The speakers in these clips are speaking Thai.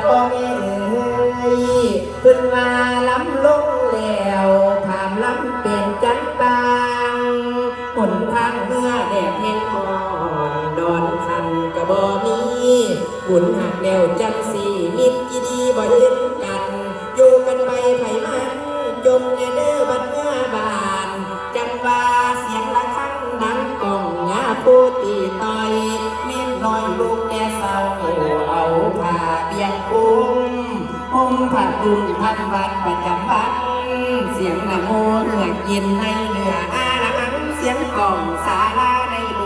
ดบ่แม่เอ้ยขึ้นมาล้ำลงแล้วถามล้ำเป็นจันบางหนทางเมื่อแดดเห็นอ่อนดอนคันกระบอมีบุญหักแล้วจังสีมิตรอีดีบ่เห็นกัน อยู่กันไปไผมันจมในเด้อบัดเมื่อบาน เบียงคุ้มห่มผ้าคลุมพันวันประจำวันเสียงละโมเหือกเย็นในเหนืออาลังเสียงกล่อมสาลาในโบ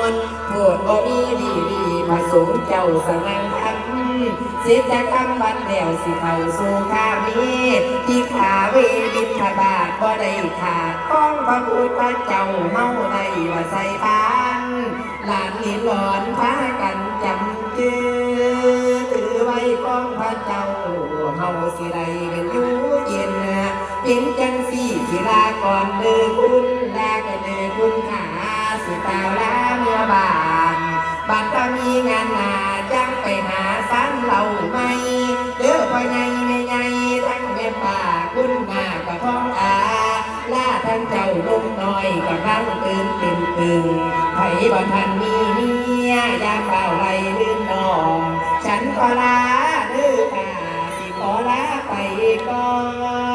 สถ์โทษบ่มีดีดีผสมเจ้าสนังคันเสียจากคำวันแล้วสิเข้าสู่คามีที่ขาเวบิทบาทบ่ได้ขาดก้องพระพุทธเจ้าเมาในว่าใส่ปานหลานนี่หลอนพากันจำจือถือ ไว้ก้องพระเจ้าเฮาสิได้เป็นอยู่เย็นเป็นจังสี่สิลาก่อนเดินคุณลาก็เดินคุณขาสุตาวลาเมื่อบานบัดถ้ามีงานหนาจังไปหาสันเหล่าไม่เด้อพ่อใหญ่แม่ใหญ่ทั้งแม่ป่าคุณมากกับท้องอาลาทั้งเจ้าลุงน้อยกับร่างตื่นตึงตึงไผบ่ทันมีเมียยาเฝ้าไรลื่นนอง ฉันก็ลาเด้อค่ะสิขอลาไปก่อน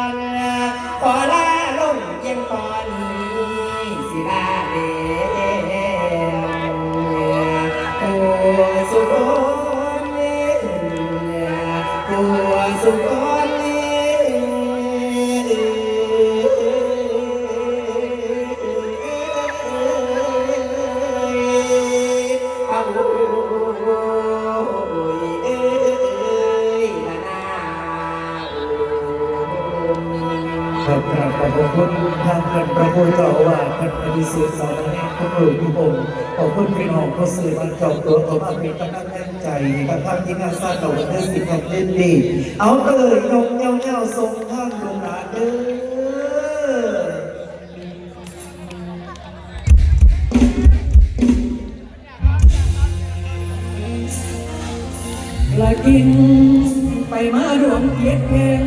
ครับกราบขอบพระคุณทางท่านพระพุทธเจ้าอาวาท่านอภิสิทธิ์สอนแห่งพระพุทธทุกองค์ขอบคุณพี่น้องผู้สื่อมันจบตัวออกมาเป็นกำลังใจกับท่างที่งานสร้างเราวันที่สิบแห่งเดือนดีเอาเอ่ยนกเงี้ยวเงี้ยวทรงท่านลงมาเด้อละกินไปมารวมเกียรติเพ่ง